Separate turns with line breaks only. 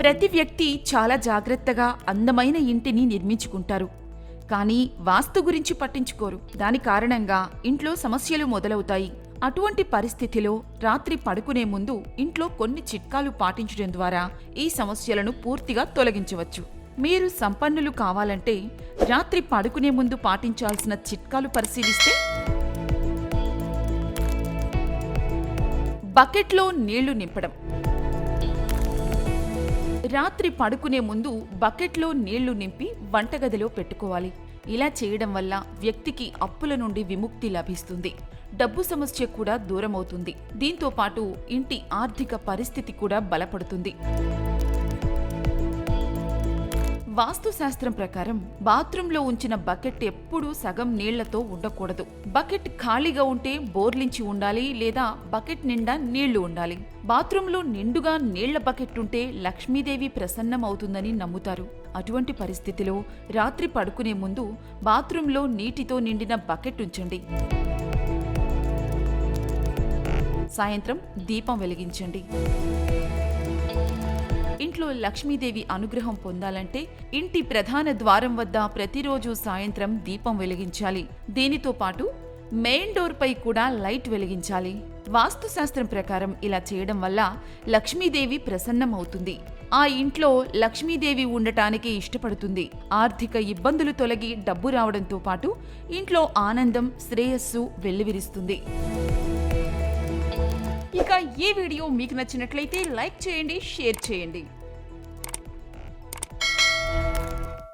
ప్రతి వ్యక్తి చాలా జాగ్రత్తగా అందమైన ఇంటిని నిర్మించుకుంటారు. కానీ వాస్తు గురించి పట్టించుకోరు. దాని కారణంగా ఇంట్లో సమస్యలు మొదలవుతాయి. అటువంటి పరిస్థితిలో రాత్రి పడుకునే ముందు ఇంట్లో కొన్ని చిట్కాలు పాటించడం ద్వారా ఈ సమస్యలను పూర్తిగా తొలగించవచ్చు. మీరు సంపన్నులు కావాలంటే రాత్రి పడుకునే ముందు పాటించాల్సిన చిట్కాలు పరిశీలిస్తే బకెట్లో నీళ్ళు నింపడం. రాత్రి పడుకునే ముందు బకెట్లో నీళ్ళు నింపి వంటగదిలో పెట్టుకోవాలి. ఇలా చేయడం వల్ల వ్యక్తికి అప్పుల నుండి విముక్తి లభిస్తుంది. డబ్బు సమస్య కూడా దూరమవుతుంది. దీంతో పాటు ఇంటి ఆర్థిక పరిస్థితి కూడా బలపడుతుంది. వాస్తుశాస్త్రం ప్రకారం బాత్రూంలో ఉంచిన బకెట్ ఎప్పుడూ సగం నీళ్ళతో ఉండకూడదు. బకెట్ ఖాళీగా ఉంటే బోర్లించి ఉండాలి లేదా బకెట్ నిండా నీళ్ళు ఉండాలి. బాత్రూంలో నిండుగా నీళ్ళ బకెట్ ఉంటే లక్ష్మీదేవి ప్రసన్నమవుతుందని నమ్ముతారు. అటువంటి పరిస్థితిలో రాత్రి పడుకునే ముందు బాత్రూంలో నీటితో నిండిన బకెట్ ఉంచండి. సాయంత్రం దీపం వెలిగించండి. ఇంట్లో లక్ష్మీదేవి అనుగ్రహం పొందాలంటే ఇంటి ప్రధాన ద్వారం వద్ద ప్రతిరోజు సాయంత్రం దీపం వెలిగించాలి. దీనితో పాటు మెయిన్ డోర్ పై కూడా లైట్ వెలిగించాలి. వాస్తుశాస్త్రం ప్రకారం ఇలా చేయడం వల్ల లక్ష్మీదేవి ప్రసన్నమవుతుంది. ఆ ఇంట్లో లక్ష్మీదేవి ఉండటానికి ఇష్టపడుతుంది. ఆర్థిక ఇబ్బందులు తొలగి డబ్బు రావడంతో పాటు ఇంట్లో ఆనందం శ్రేయస్సు వెల్లివిరుస్తుంది. ఇక ఈ వీడియో మీకు నచ్చినట్లయితే లైక్ చేయండి షేర్ చేయండి.